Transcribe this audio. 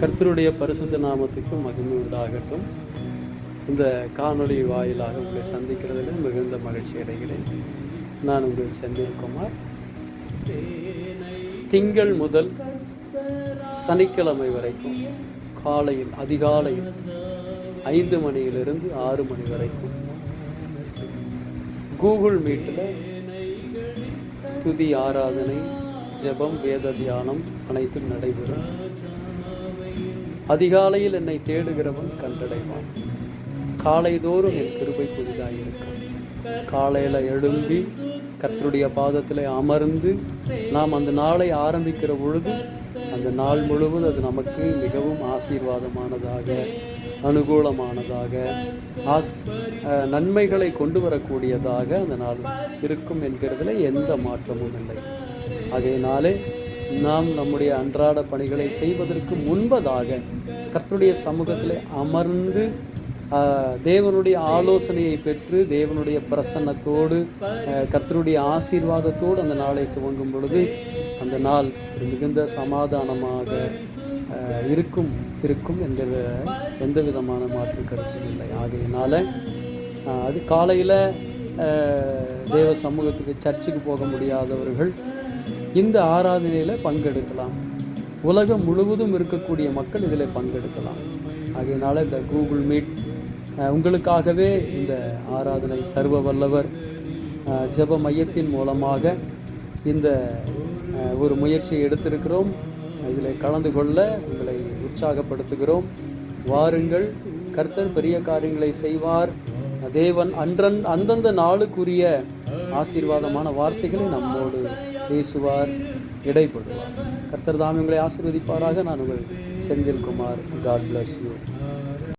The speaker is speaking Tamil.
கர்த்தருடைய பரிசுத்த நாமத்துக்கு மகிமை உண்டாகட்டும். இந்த காணொளி வாயிலாக உங்களை சந்திக்கிறதில் மிகுந்த மகிழ்ச்சி அடைகிறேன். நான் உங்கள் செந்தில்குமார் திங்கள் முதல் சனிக்கிழமை வரைக்கும் காலையில் அதிகாலையில் ஐந்து மணியிலிருந்து ஆறு மணி வரைக்கும் கூகுள் மீட்டில் துதி ஆராதனை ஜெபம் வேத தியானம் அனைத்தும் நடைபெறும். அதிகாலையில் என்னை தேடுகிறவன் கண்டடைவான். காலைதோறும் என் கிருபை புதிதாக இருக்கும். காலையில் எழும்பி கத்தருடைய பாதத்தில் அமர்ந்து நாம் அந்த நாளை ஆரம்பிக்கிற பொழுது அந்த நாள் முழுவதும் அது நமக்கு மிகவும் ஆசீர்வாதமானதாக அனுகூலமானதாக ஆஸ் நன்மைகளை கொண்டு வரக்கூடியதாக அந்த நாள் இருக்கும் என்கிறதுல எந்த மாற்றமும் இல்லை. அதே நாளே நாம் நம்முடைய அன்றாட பணிகளை செய்வதற்கு முன்பதாக கர்த்தருடைய சமூகத்தில் அமர்ந்து தேவனுடைய ஆலோசனையை பெற்று தேவனுடைய பிரசன்னத்தோடு கர்த்தருடைய ஆசீர்வாதத்தோடு அந்த நாளை துவங்கும் பொழுது அந்த நாள் ஒரு மிகுந்த சமாதானமாக இருக்கும் இருக்கும் என்கிற எந்த விதமான மாற்று கருத்தும் இல்லை. ஆகையினால் அது காலையில் தேவ சமூகத்துக்கு சர்ச்சுக்கு போக முடியாதவர்கள் இந்த ஆராதனையில் பங்கெடுக்கலாம். உலகம் முழுவதும் இருக்கக்கூடிய மக்கள் இதில் பங்கெடுக்கலாம். அதனால் இந்த கூகுள் மீட் உங்களுக்காகவே இந்த ஆராதனை சர்வ வல்லவர் ஜப ஜெப மையத்தின் மூலமாக இந்த ஒரு முயற்சியை எடுத்திருக்கிறோம். இதில் கலந்து கொள்ள உங்களை உற்சாகப்படுத்துகிறோம். வாருங்கள். கர்த்தர் பெரிய காரியங்களை செய்வார். தேவன் அன்றன் அந்தந்த நாளுக்குரிய ஆசீர்வாதமான வார்த்தைகளை நம்மோடு பேசுவார் இடைப்படுவார். கர்த்தர் தாம் உங்களை ஆசீர்வதிப்பாராக. நான் உங்கள் செந்தில்குமார். God bless you